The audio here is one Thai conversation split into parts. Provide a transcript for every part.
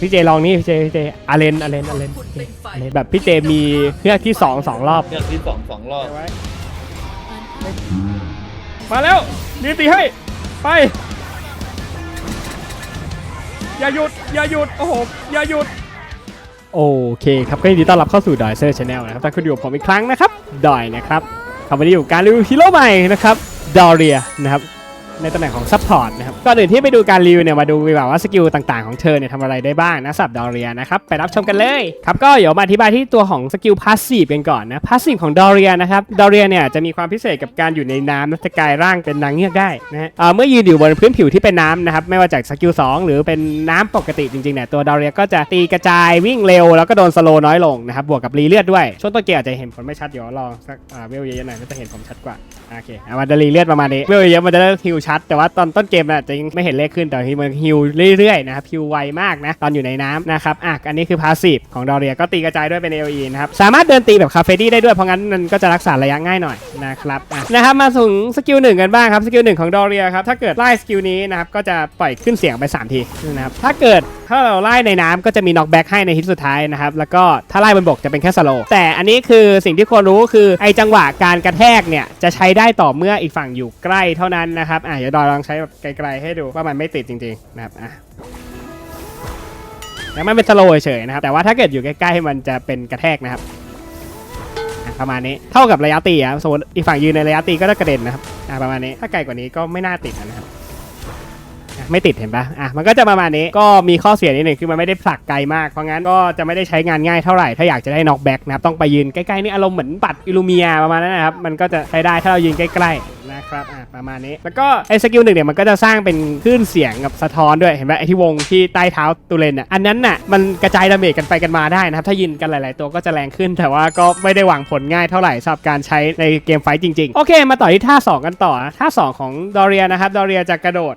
พี่เจลองนี่พี่เจพี่เจอาเลนอาเลนอาเลนอาเลนแบบพี่เจมีเพื่อกที่สองสองรอบอย่างที่สองสองรอบมาแล้วนี่ตีให้ ไป อย่าหยุด อย่าหยุด โอ้โห อย่าหยุด โอเคครับก็ยินดีต้อนรับเข้าสู่ดอยเซอร์ชาแนลนะครับถ้าคุณอยู่กับผมอีกครั้งนะครับดอยนะครับคำวันนี้อยู่กับการรีวิวฮีโร่ใหม่นะครับดอเรียนะครับ ในตำแหน่งของซัพพอร์ตนะครับก่อนอื่นที่ไปดูการรีวิวเนี่ยมาดูดีกว่าว่าสกิลต่างๆของเธอเนี่ยทำอะไรได้บ้างนะสับดอเรียนะครับไปรับชมกันเลยครับก็เดี๋ยวมาอธิบายที่ตัวของสกิลพาสซีฟกันก่อนนะพาสซีฟของดอเรียนะครับดอเรียเนี่ยจะมีความพิเศษกับการอยู่ในน้ำและจะกลายร่างเป็นนางเงือกได้นะฮะเอ่อเมื่อยืนอยู่บนพื้นผิวที่เป็นน้ำนะครับไม่ว่าจากสกิล2หรือเป็นน้ำปกติจริงๆเนี่ยตัวดอเรียก็จะตีกระจายวิ่งเร็วแล้วก็โดนสโลน้อยลงนะครับบวกกับรีเลือดด้วยช่วงต้นเกมอาจจะเห็นผลไม่ชัดเดี๋ยวลองสักเวลเยอะๆหน่อยก็จะเห็นผมชัดกว่าโอเคอะมันจะรีเลือดประมาณนี้เวลเยอะมันจะได้ฮิวชัด แต่ว่าตอนต้นเกมน่ะจะยังไม่เห็นเลขขึ้นแต่ทีมันฮิวเรื่อยๆนะครับฮิวไวมากนะตอนอยู่ในน้ำนะครับอะอันนี้คือพาสซีฟของดอเรียก็ตีกระจายด้วยเป็น AOE นะครับสามารถเดินตีแบบคาเฟดี้ได้ด้วยเพราะงั้นมันก็จะรักษาระยะง่ายหน่อยนะครับอะนะครับมาถึงสกิลหนึ่งกันบ้างครับสกิลหนึ่งของดอเรียครับถ้าเกิดไล่สกิลนี้นะครับก็จะปล่อยขึ้นเสียงไปสามทีนะครับถ้าเกิด ถ้าเราไล่ในน้ำก็จะมีน็อกแบ็กให้ในฮิตสุดท้ายนะครับ แล้วก็ถ้าไล่บนบกจะเป็นแค่สโลแต่อันนี้คือสิ่งที่ควรรู้คือไอจังหวะการกระแทกเนี่ยจะใช้ได้ต่อเมื่ออีกฝั่งอยู่ใกล้เท่านั้นนะครับอะเดี๋ยวดอยลองใช้แบบไกลๆให้ดูว่ามันไม่ติดจริงๆนะครับอะแล้วมันเป็นสโลเฉยๆนะครับแต่ว่าถ้าเกิดอยู่ใกล้ๆมันจะเป็นกระแทกนะครับประมาณนี้เท่ากับระยะตีอะสมมติอีกฝั่งยืนในระยะตีก็จะกระเด็นนะครับอะประมาณนี้ถ้าไกลกว่านี้ก็ไม่น่าติดนะครับ ไม่ติดเห็นปะอะมันก็จะประมาณนี้ก็มีข้อเสียนิดหนึ่งคือมันไม่ได้ผลักไกลมากเพราะงั้นก็จะไม่ได้ใช้งานง่ายเท่าไหร่ถ้าอยากจะได้น็อกแบ็กนะครับต้องไปยืนใกล้ๆนี่อารมณ์เหมือนปัดอิลูเมียประมาณนั้นนะครับมันก็จะใช้ได้ถ้าเรายืนใกล้ๆนะครับอะประมาณนี้ แล้วก็ไอ้สกิลหนึ่งเนี่ยมันก็จะสร้างเป็นคลื่นเสียงกับสะท้อนด้วยเห็นไหมไอ้ที่วงที่ใต้เท้าตูเลนอะอันนั้นน่ะมันกระจายดาเมจกันไปกันมาได้นะครับถ้ายืนกันหลาย ๆ ตัวก็จะแรงขึ้น แต่ว่าก็ไม่ได้หวังผลง่ายเท่าไหร่สำหรับการใช้ในเกมไฟต์จริง ๆ โอเค มาต่อที่ท่าสองกันต่อท่าสองของดอเรียนะครับดอเรียจะกระโดด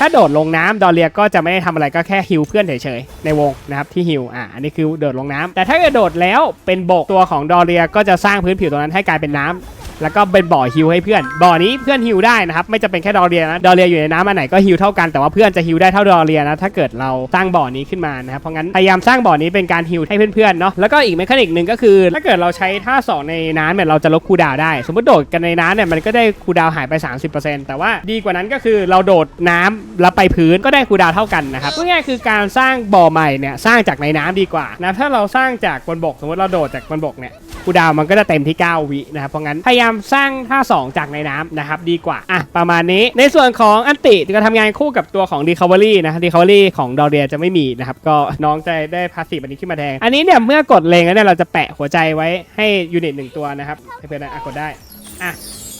ถ้าโดดลงน้ำดอเรียก็จะไม่ได้ทำอะไรก็แค่ฮิวเพื่อนเฉยๆในวงนะครับที่ฮิวอะอันนี้คือโดดลงน้ำแต่ถ้าเกิดโดดแล้วเป็นบกตัวของดอเรียก็จะสร้างพื้นผิวตรงนั้นให้กลายเป็นน้ำ แล้วก็เป็นบ่อฮิวให้เพื่อน บ่อนี้เพื่อนฮิวได้นะครับ ไม่จะเป็นแค่ดอเรียนะ ดอเรียอยู่ในน้ำอันไหนก็ฮิวเท่ากัน แต่ว่าเพื่อนจะฮิวได้เท่าดอเรียนะ ถ้าเกิดเราสร้างบ่อนี้ขึ้นมานะครับ เพราะงั้นพยายามสร้างบ่อนี้เป็นการฮิวให้เพื่อนๆเนาะ แล้วก็อีกเมคานิกหนึ่งก็คือ ถ้าเกิดเราใช้ท่าสองในน้ำเนี่ยเราจะลดคูดาวได้ สมมติโดดกันในน้ำเนี่ยมันก็ได้คูดาวหายไป 30%แต่ว่าดีกว่านั้นก็คือเราโดดน้ำแล้วไปพื้นก็ได้คูดาวเท่ากันนะครับง่ายๆคือการสร้างบ่อใหม่เนี่ยสร้างจากในน้ำดีกว่านะถ้าเราสร้างจากบนบก สมมติเราโดดจากบนบกเนี่ยคูดาวมันก็จะเต็มที่ 9 วินะครับเพราะงั้นพยายามสร้างท่า2จากในน้ำนะครับดีกว่าอะประมาณนี้ในส่วนของอันติจะทำงานคู่กับตัวของ Recovery นะ Recovery ของดอเรียจะไม่มีนะครับก็น้องจะได้พาสซีฟอันนี้ขึ้นมาแทนอันนี้เนี่ยเมื่อกดเลงแล้วเนี่ยเราจะแปะหัวใจไว้ให้ยูนิตหนึ่งตัวนะครับเพื่อนๆอะกดได้อะ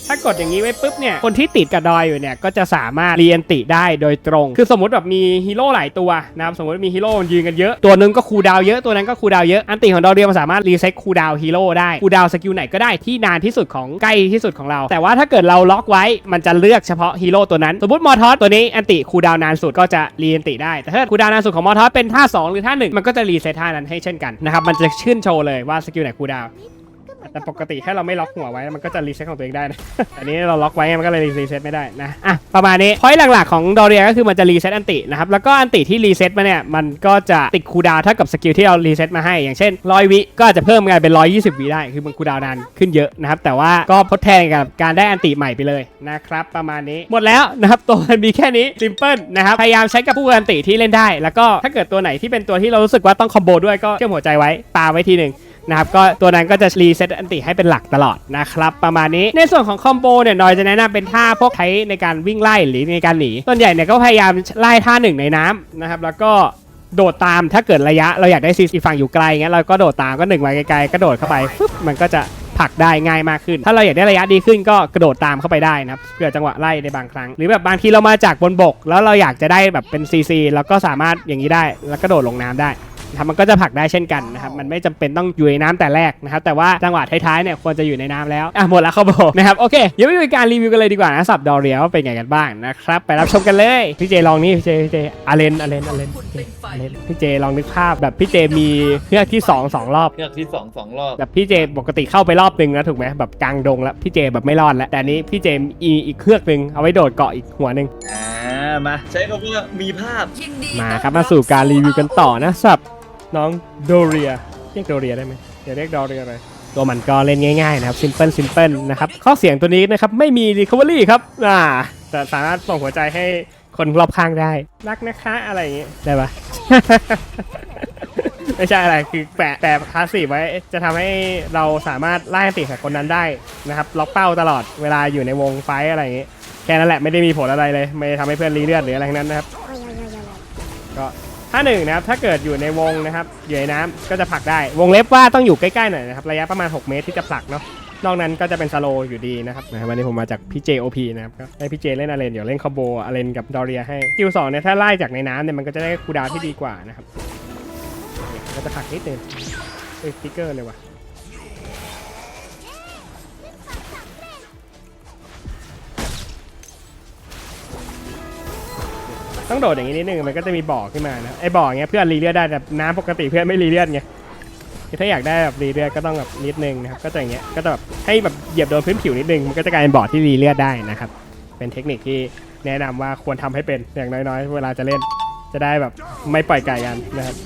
ถ้ากดอย่างนี้ไว้ปุ๊บเนี่ย คนที่ติดกับดอยอยู่เนี่ย ก็จะสามารถเรียนติได้โดยตรง คือสมมติแบบมีฮีโร่หลายตัวนะครับ สมมติมีฮีโร่ยืนกันเยอะ ตัวนึงก็คูดาวเยอะ ตัวนั้นก็คูดาวเยอะ อันติของดอเรียมันสามารถรีเซ็ตคูดาวฮีโร่ได้ คูดาวสกิลไหนก็ได้ที่นานที่สุดของใกล้ที่สุดของเรา แต่ว่าถ้าเกิดเราล็อกไว้ มันจะเลือกเฉพาะฮีโร่ตัวนั้น สมมติมอทอสตัวนี้อันติคูดาวนานสุดก็จะรีอันติได้ แต่ถ้าคูดาวนานสุดของมอทอสเป็นท่าสองหรือท่าหนึ่งมันก็จะรีเซ็ตท่านั้นให้เช่นกันนะครับ มันจะชื่นโชว์เลยว่าสกิลไหนคูดาว แต่ปกติถ้าเราไม่ล็อกหัวไว้มันก็จะรีเซ็ตของตัวเองได้นะอันนี้เราล็อกไว้มันก็เลยรีเซ็ตไม่ได้นะอะประมาณนี้พอยต์หลักๆของดอเรียก็คือมันจะรีเซ็ตอันตินะครับแล้วก็อันติที่รีเซ็ตมาเนี่ยมันก็จะติดคูดาวเท่ากับสกิลที่เรารีเซ็ตมาให้ อย่างเช่นร้อยวิก็อาจจะเพิ่มกลายเป็น120วิได้ คือมันคูดาวน์นานขึ้นเยอะนะครับแต่ว่าก็ทดแทนกับการได้อันติใหม่ไปเลยนะครับประมาณนี้หมดแล้วนะครับตัวมันมีแค่นี้ซิมเพิลนะครับพยายามใช้กับผู้อันติที่เล่นได้ แล้วก็ถ้าเกิดตัวไหนที่เป็นตัวที่เรารู้สึกว่าต้องคอมโบด้วยก็เชื่อมหัวใจไว้ปาไว้ทีหนึ่ง นะครับก็ตัวนั้นก็จะรีเซ็ตอันติให้เป็นหลักตลอดนะครับประมาณนี้ในส่วนของคอมโบเนี่ยนอยจะแนะนำเป็นท่าพวกใช้ในการวิ่งไล่หรือในการหนีส่วนใหญ่เนี่ยก็พยายามไล่ท่าหนึ่งในน้ำนะครับแล้วก็โดดตามถ้าเกิดระยะเราอยากได้ซีซีฝั่งอยู่ไกลเงี้ยเราก็โดดตามก็หนึ่งไว้ไกลๆก็โดดเข้าไปปุ๊บมันก็จะผลักได้ง่ายมากขึ้น ถ้าเราอยากได้ระยะดีขึ้นก็กระโดดตามเข้าไปได้นะครับเพื่อจังหวะไล่ในบางครั้ง หรือแบบบางทีเรามาจากบนบก แล้วเราอยากจะได้แบบเป็นซีซีเราก็สามารถอย่างนี้ได้ แล้วก็โดดลงน้ำได้ นะครับมันก็จะผลักได้เช่นกันนะครับมันไม่จำเป็นต้องอยู่ในน้ำแต่แรกนะครับแต่ว่าจังหวะท้ายๆเนี่ยควรจะอยู่ในน้ำแล้วอะหมดแล้วเขาบอกนะครับโอเคเดี๋ยวไปดูการรีวิวกันเลยดีกว่านะสับดอเรียว่าเป็นไงกันบ้างนะครับไปรับชมกันเลยพี่เจลองนี่พี่เจพี่เจอาเลนอาเลนอาเลนอาเลนพี่เจลองนึกภาพแบบพี่เจมีเพือกที่สองสองรอบเลือกที่สองสองรอบแบบพี่เจปกติเข้าไปรอบนึงแล้วถูกไหมแบบกลางดงแล้วพี่เจแบบไม่รอดแล้วแต่อันนี้พี่เจมีอีกเครือกหนึ่งเอาไว้โดดเกาะอีกหัวหนึ่งอ่ามาใช้คำว่ามีภาพมาครับมาสู่การรีวิวกันต่อนะสับ น้องโดเรียเรียกโดเรียได้ไหมเดี๋ยวเรียกโดเรียเลยตัวมันก็เล่นง่ายๆนะครับซิมเพิลซิมเพิลนะครับข้อเสียงตัวนี้นะครับไม่มี Recovery ครับอ่าแต่สามารถส่งหัวใจให้คนรอบข้างได้ รักนะคะอะไรอย่างงี้ได้ปะไม่ใช่อะไรคือแปะแต่พาสซีไว้จะทำให้เราสามารถไล่ติดกับคนนั้นได้นะครับล็อกเป้าตลอดเวลาอยู่ในวงไฟอะไรอย่างงี้แค่นั้นแหละไม่ได้มีผลอะไรเลย ไม่ได้ทำให้เพื่อนรีเลือดหรืออะไรทั้งนั้นนะครับ ก็าหนึ่งนะครับถ้าเกิดอยู่ในวงนะครับอยู่ในน้ำก็จะผลักได้วงเล็บว่าต้องอยู่ใกล้ๆหน่อยนะครับระยะประมาณ 6 เมตรที่จะผลักเนาะนอกนั้นก็จะเป็นสโลอยู่ดีนะครับนะวันนี้ผมมาจากพี่เจโอพีนะครับก็ให้พี่เจเล่นอาเลนเดี๋ยวเล่นคอโบอาเลนกับดอเรียให้กิลสองเนี่ยถ้าไล่จากในน้ำเนี่ยมันก็จะได้คูดาวที่ดีกว่านะครับเนี่ยก็จะผลักนิดนึงเอ้ยสติ๊กเกอร์เลยว่ะ ต้องโดดอย่างนี้นิดนึงมันก็จะมีบ่อขึ้นมานะไอ้บ่อเงี้ยเพื่อนรีเลือดได้แต่น้ำปกติเพื่อนไม่รีเลือดไงถ้าอยากได้แบบรีเลือดก็ต้องแบบนิดนึงนะครับก็จะอย่างเงี้ยก็จะแบบให้แบบเหยียบโดนพื้นผิวนิดนึงมันก็จะกลายเป็นบ่อที่รีเลือดได้นะครับเป็นเทคนิคที่แนะนำว่าควรทำให้เป็นอย่างน้อยๆ เวลาจะเล่นจะได้แบบไม่ปล่อยไก่กันนะครับ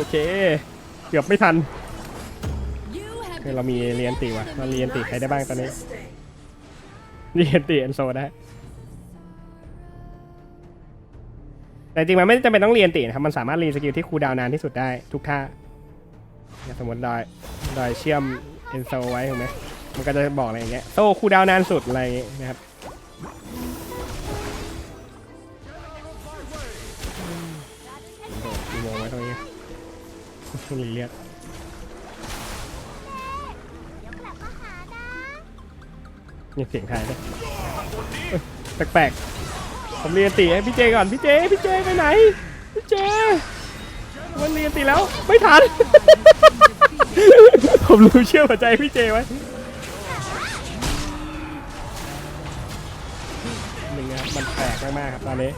โอเค เกือบไม่ทันคือเรามีเรียนตีว่ะเราเรียนตีใครได้บ้างตอนนี้เรียนตีเอนโซได้แต่จริงมันไม่จำเป็นต้องเรียนตีนะครับ มันสามารถรีสกิลที่คูลดาวนานที่สุดได้ทุกท่าอย่างสมมติดอยดอยเชื่อมเอนโซไว้ถูกไหมมันก็จะบอกอะไรอย่างเงี้ยโซ่คูลดาวน์นานสุดอะไรอย่างเงี้ยนะครับ เลียดมีเสียงไทยด้วยแปลกๆ ผมเรียนตีให้พี่เจก่อน พี่เจ พี่เจไปไหน พี่เจ มันเรียนตีแล้วไม่ทัน ผมรู้เชื่อหัวใจพี่เจไว้หนึ่งนะมันแปลกมากๆครับตอนนี้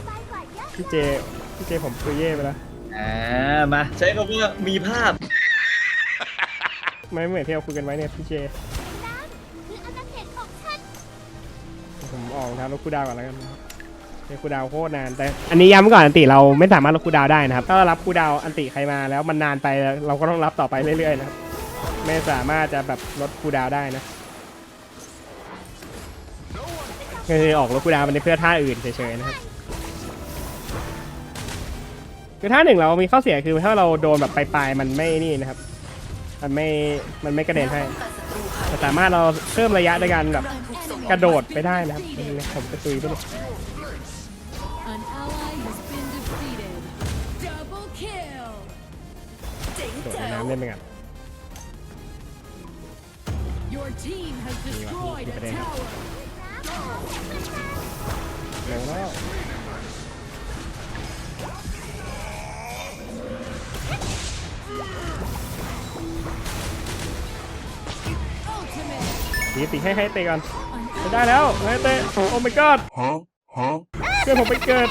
พี่เจ พี่เจผมคุยเย่ไปแล้ว อ่ามาใช้คำว่ามีภาพ ไม่เหมือนที่เราคุยกันไว้เนี่ยพี่เจผมออกทางลบคูดาวก่อนแล้วกันนะครับเดี๋ยวคูดาวโคตรนาน แต่อันนี้ย้ำก่อนอันติเราไม่สามารถลบคูดาวได้นะครับ ถ้าเรารับคูดาวอันติใครมาแล้วมันนานไปเราก็ต้องรับต่อไปเรื่อยๆนะครับ ไม่สามารถจะแบบลดคูลดาวน์ได้นะก็คือออกลดคูลดาวน์มันเพื่อท่าอื่นเฉยๆนะครับ คือท่าหนึ่งเรามีข้อเสียคือถ้าเราโดนแบบปลายๆมันไม่นี่นะครับ มันไม่ มันไม่กระเด็นให้แต่สามารถเราเพิ่มระยะในการแบบกระโดดไปได้นะครับนี่ผมจะตุยไปเลยโดดน้ำเล่นไปกัน Your team has destroyed a Diferente. tower. เร็วแล้ว ตีตีให้ให้เตะก่อนไม่ได้แล้วให้เตะโอ้ my god เพื่อนผมไปเกิด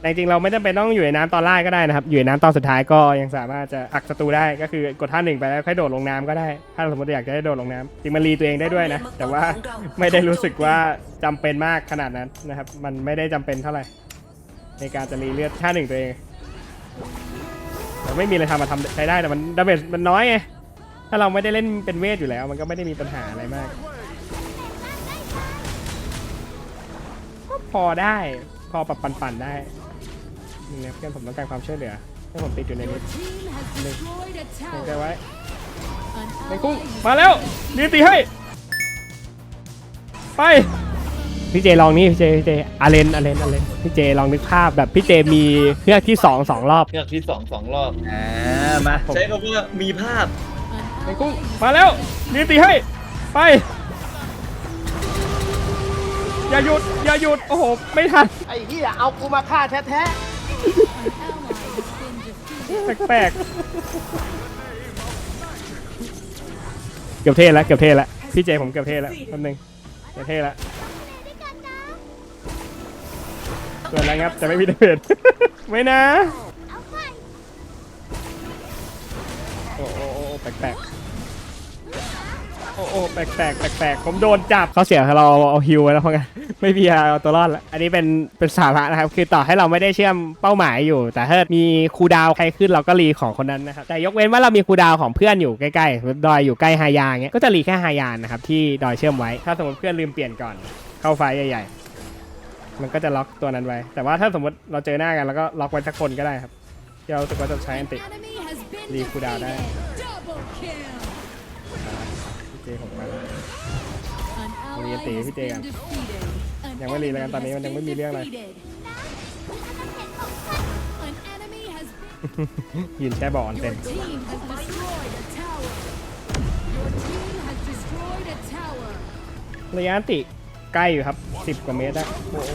แต่จริงๆเราไม่จำเป็นต้องอยู่ในน้ำตอนแรกก็ได้นะครับ อยู่ในน้ำตอนสุดท้ายก็ยังสามารถจะอักศัตรูได้ก็คือกดท่าหนึ่งไปแล้วค่อยโดดลงน้ำก็ได้ ถ้าสมมติอยากจะได้โดดลงน้ำจริงมันรีตัวเองได้ด้วยนะ แต่ว่าไม่ได้รู้สึกว่าจำเป็นมากขนาดนั้นนะครับ มันไม่ได้จำเป็นเท่าไหร่ ในการจะรีเลือดท่าหนึ่งตัวเอง แต่ไม่มีอะไรทำมาทำใช้ได้แต่มันดาเมจมันน้อยไงถ้าเราไม่ได้เล่นเป็นเวทอยู่แล้ว มันก็ไม่ได้มีปัญหาอะไรมากก็พอได้พอปรับปั่นๆได้นี่นะเพื่อนผมต้องการความช่วยเหลือให้ผมติดอยู่ในนี้เห็นใจไว้ในกุ้งมาแล้วยืนตีให้ไป พี่เจลองนี่พี่เจพี่เจอาเลนอาเลนอาเลนพี่เจลองนึกภาพแบบพี่เจมีเพื่อกที่สองสองรอบเงือกที่สองสองรอบอ่ามาใช้คำว่ามีภาพ An ไอ้ ally กุ้ง has มาแล้วนี่ตีให้ไป อย่าหยุดอย่าหยุดโอ้โหไม่ทันไอ้เหี้ยเอากูมาฆ่าแท้ an ally has been defeated. แปลกๆเกือบเท่แล้วเกือบเท่แล้วพี่เจผมเกือบเท่แล้วแป๊บนึงเกือบเท่แล้ว เกิดอะไรครับแต่ไม่มีเดเมจ ไม่นะ โอ้โอ้โอ้แปลกๆ โอ้โอ้แปลกแปลกแปลกๆ ผมโดนจับเขาเสียเราเอาฮิวไว้แล้วเพราะงั้นไม่มีเอาตัวรอดแล้วอันนี้เป็นเป็นสาระนะครับ คือต่อให้เราไม่ได้เชื่อมเป้าหมายอยู่ แต่ถ้ามีคูลดาวน์ใครขึ้นเราก็รีของคนนั้นนะครับ แต่ยกเว้นว่าเรามีคูลดาวน์ของเพื่อนอยู่ใกล้ๆ ดอยอยู่ใกล้ฮายาเงี้ย ก็จะรีแค่ฮายานะครับที่ดอยเชื่อมไว้ ถ้าสมมติเพื่อนลืมเปลี่ยนก่อนเข้าไฟใหญ่ๆ มันก็จะล็อกตัวนั้นไว้ แต่ว่าถ้าสมมติเราเจอหน้ากันแล้วก็ล็อกไว้สักคนก็ได้ครับที่เรารู้สึกว่าจะใช้อัน An ติ enemy has been Leave defeated. cooldown there. Double kill. พี่เจผมมา An ally Leave has the- been พี่เจก่อน defeated. An ยังไม่รีเลยกัน enemy ตอนนี้ has มันยัง been ไม่มีเรื่องเลย defeated. An enemy has been ยืนแช่บ่อออนเต็น Your team has destroyed a tower. Your team has destroyed a tower. ระยะอันติใกล้อยู่ครับ 10 กว่าเมตรได้โอ้โห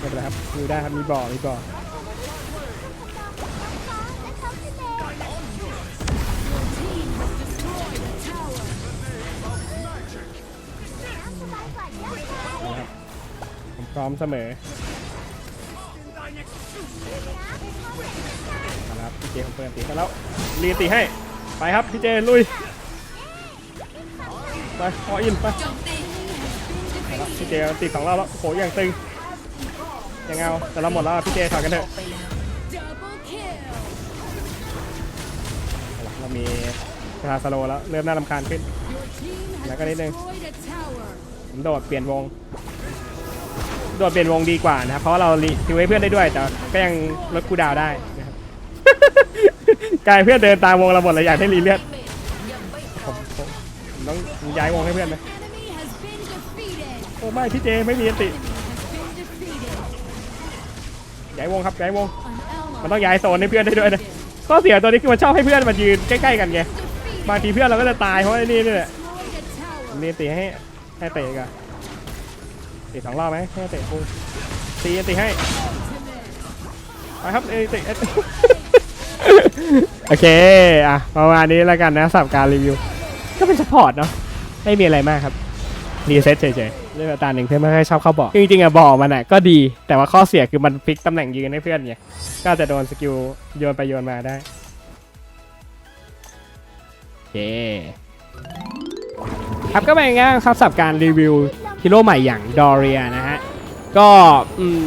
ไม่เป็นไรครับดูได้ครับมีบ่อมีบ่อนะครับผมพร้อมเสมอเอาละครับพี่เจผมเปิดติกันแล้วรีอันติให้ไปครับพี่เจลุยไปพออินไปพี่เจติสองรอบแล้วโอ้โหอย่างตึง ยังไงเอาแต่เราหมดแล้วพี่เจถอยกันเถอะเอาละเรามีเวลาสโลแล้วเริ่มน่ารำคาญขึ้น Your team has Là cái đấy đây. destroyed a tower. ผมโดดเปลี่ยนวง โดดเปลี่ยนวงดีกว่านะครับเพราะเรารีทิวให้เพื่อนได้ด้วย แต่ก็ยังลดคูดาวได้นะครับ กลายเพื่อนเดินตามวงเราหมดเลยอยากให้รีเลือดผมผมผมต้องย้ายวงให้เพื่อนไหมโอ้ไม่พี่เจไม่มีอันติ ย้ายวงครับย้ายวง An ally มันต้องย้ายโซนให้เพื่อนได้ด้วยนะข้อเสียตัวนี้คือมันชอบให้เพื่อนมายืนใกล้ๆกันไง defeated. บางทีเพื่อนเราก็จะตายเพราะไอ้นี่นี่แหละ Destroyed a ผม tower. รีตีให้ให้เตะก่อนตีสองรอบไหมให้เตะปุ้งตีตีให้ไปครับเอ้ยเตะเอ้ยโอเคอะประมาณนี้แล้วกันนะสำหรับการรีวิว ก็เป็นสปอร์ตเนาะไม่มีอะไรมากครับรีเซ็ตเฉยๆ เรื่องตาหนึ่งเพื่อนไม่ค่อยชอบเข้าบอกจริงๆอะบอกมันอะก็ดีแต่ว่าข้อเสียคือมันพลิกตำแหน่งยืนให้เพื่อนไงก็จะโดนสกิลโยนไปโยนมาได้โอเคครับก็เป็นงางครับสำหรับการรีวิวฮีโร่ใหม่อย่างดอเรียนะฮะก็อืม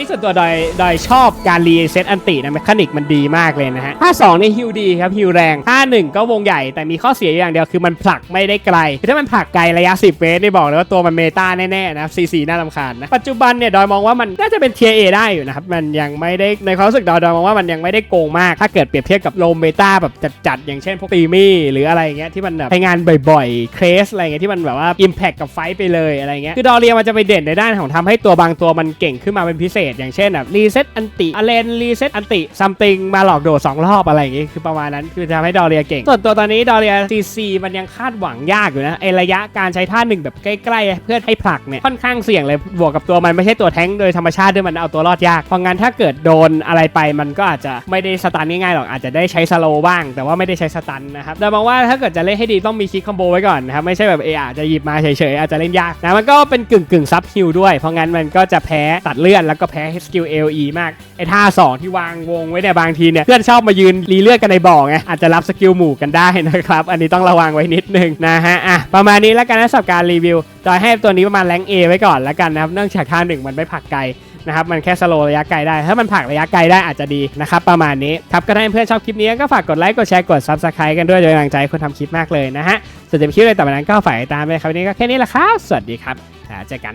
นี่ส่วนตัวดอยดอยชอบการรีเซ็ตอันตินะแมคานิกมันดีมากเลยนะฮะท่า2นี่ฮิวดีครับฮิวแรงท่า1ก็วงใหญ่แต่มีข้อเสียอย่างเดียวคือมันผลักไม่ได้ไกล ถ้ามันผลักไกลระยะ 10 เมตรนี่บอกเลยว่าตัวมันเมตาแน่ๆนะครับซีซีน่ารำคาญนะ ปัจจุบันเนี่ยดอยมองว่ามันน่าจะเป็นเทียเอได้อยู่นะครับ มันยังไม่ได้ในความรู้สึกดอยดอยมองว่ามันยังไม่ได้โกงมาก ถ้าเกิดเปรียบเทียบกับโลเมตาแบบจัดๆอย่างเช่นพวกตีมี่หรืออะไรเงี้ยที่มันแบบใช้งานบ่อยๆเครสอะไรเงี้ยที่มันแบบว่า Impact กับไฟไปเลยอะไรเงี้ยคือดอเรียมันจะไปเด่นในด้านของทำให้ตัวบางตัวมันเก่งขึ้นมาเป็นพิเศษอย่างเช่นแบบรีเซ็ตอันติอเลนรีเซ็ตอันติซัมติงมาหลอกโดด2รอบอะไรอย่างงี้คือประมาณนั้นคือทำให้ดอเรียเก่ง ส่วนตัวตอนนี้ดอเรียซีซีมันยังคาดหวังยากอยู่นะไอระยะการใช้ท่าหนึ่งแบบใกล้ๆ เพื่อให้ผลักเนี่ยค่อนข้างเสี่ยงเลยบวกกับตัวมันไม่ใช่ตัวแท้งโดยธรรมชาติด้วยมันเอาตัวรอดยากเพราะงั้นถ้าเกิดโดนอะไรไปมันก็อาจจะไม่ได้สตันง่ายๆหรอกอาจจะได้ใช้สโลว์บ้าง แต่ว่าไม่ได้ใช้สตันนะครับโดยมองว่าถ้าเกิดจะเล่นให้ดีต้องมีคิกคอมโบไว้ก่อนนะครับไม่ใช่แบบเออาจจะหยิบมาเฉยๆอาจจะเล่นยากนะมันก็เป็นกึ่งกึ่งซับฮิลด้วยเพราะงั้นมันก็จะแพ้ตัดเลื่อนแล้วก็แพ้สกิลเอลีมากไอ้ท่าสองที่วางวงไว้เนี่ยบางทีเนี่ยเพื่อนชอบมายืนรีเลือดกันในบ่อไงอาจจะรับสกิลหมู่กันได้นะครับ อันนี้ต้องระวังไว้นิดนึงนะฮะอะประมาณนี้แล้วกันนะสำหรับการรีวิวโดยให้ตัวนี้ประมาณแรงเอไว้ก่อนแล้วกันนะครับเนื่องจากท่าหนึ่งมันไม่ผลักไกลนะครับมันแค่สโลระยะไกลได้ ถ้ามันผลักระยะไกลได้อาจจะดีนะครับประมาณนี้ครับก็ถ้าเพื่อนชอบคลิปนี้ก็ฝากกดไลค์กดแชร์กด subscribe กันด้วยโดยกำลังใจคนทำคลิปมากเลยนะฮะส่วนจะมีคลิปอะไรต่อไปนั้นก็ฝากติดตามไปครับวันนี้ก็แค่นี้แหละครับสวัสดีครับเจอกัน